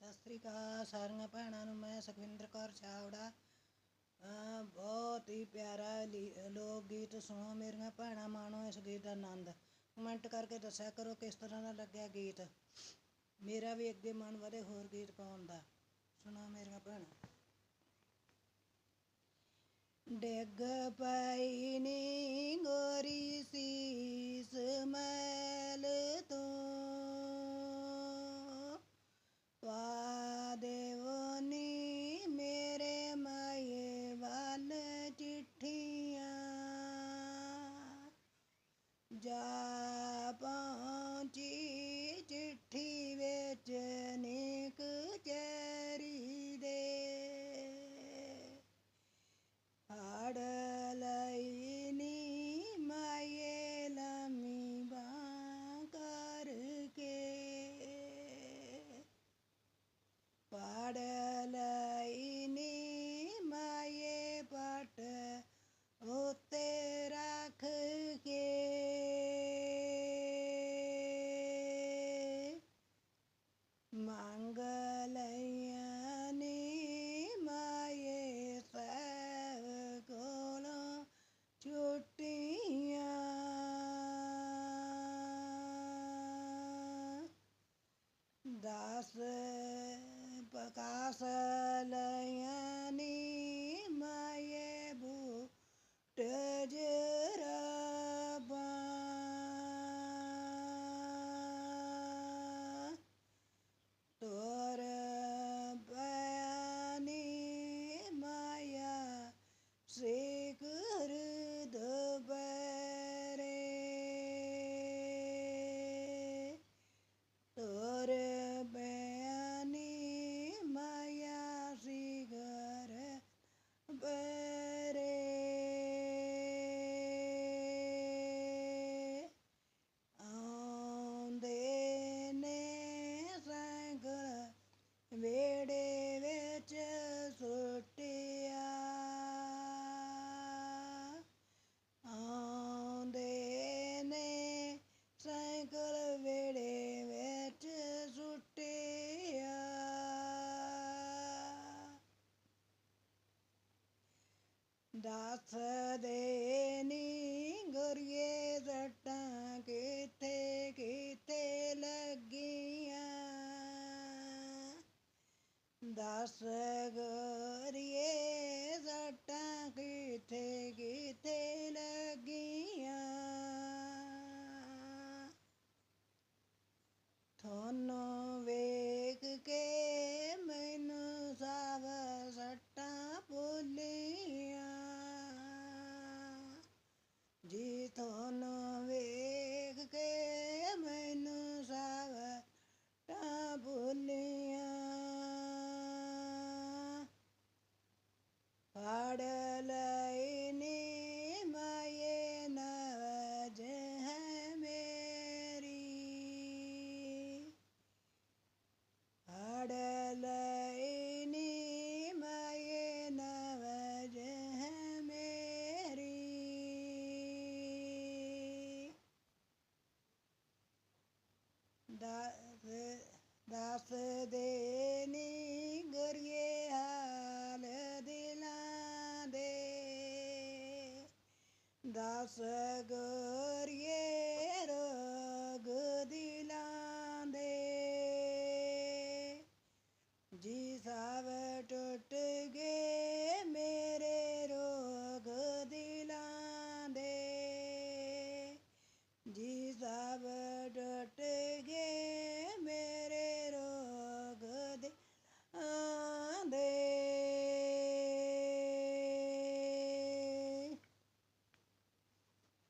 ਸਤਿ ਸ੍ਰੀ ਅਕਾਲ ਸਾਰੀਆਂ ਭੈਣਾਂ ਨੂੰ, ਮੈਂ ਸੁਖਵਿੰਦਰ ਕੌਰ ਛਾਵੜਾ ਬਹੁਤ ਹੀ ਪਿਆਰਾ ਲੋਕ ਗੀਤ ਸੁਣੋ, ਮੇਰੀਆਂ ਭੈਣਾਂ ਮਾਣੋ ਇਸ ਗੀਤ ਦਾ ਆਨੰਦ। ਕਮੈਂਟ ਕਰਕੇ ਦੱਸਿਆ ਕਰੋ ਕਿਸ ਤਰ੍ਹਾਂ ਦਾ ਲੱਗਿਆ ਗੀਤ। ਮੇਰਾ ਵੀ ਅੱਗੇ ਮਨ ਵਧੇ ਹੋਰ ਗੀਤ ਪਾਉਣ ਦਾ। ਸੁਣੋ ਮੇਰੀਆਂ ਭੈਣਾਂ। ਡਿੱਗ ਪਈ ਨੀ ਗੋਰੀ ਸੀ। My. ਦੱਸ ਦੱਸ ਦੱਸ ਦੇ ਨੀ ਗੁਰੀਏ ਹਾਲ ਦਿਲਾਂ ਦੇ। ਦੱਸ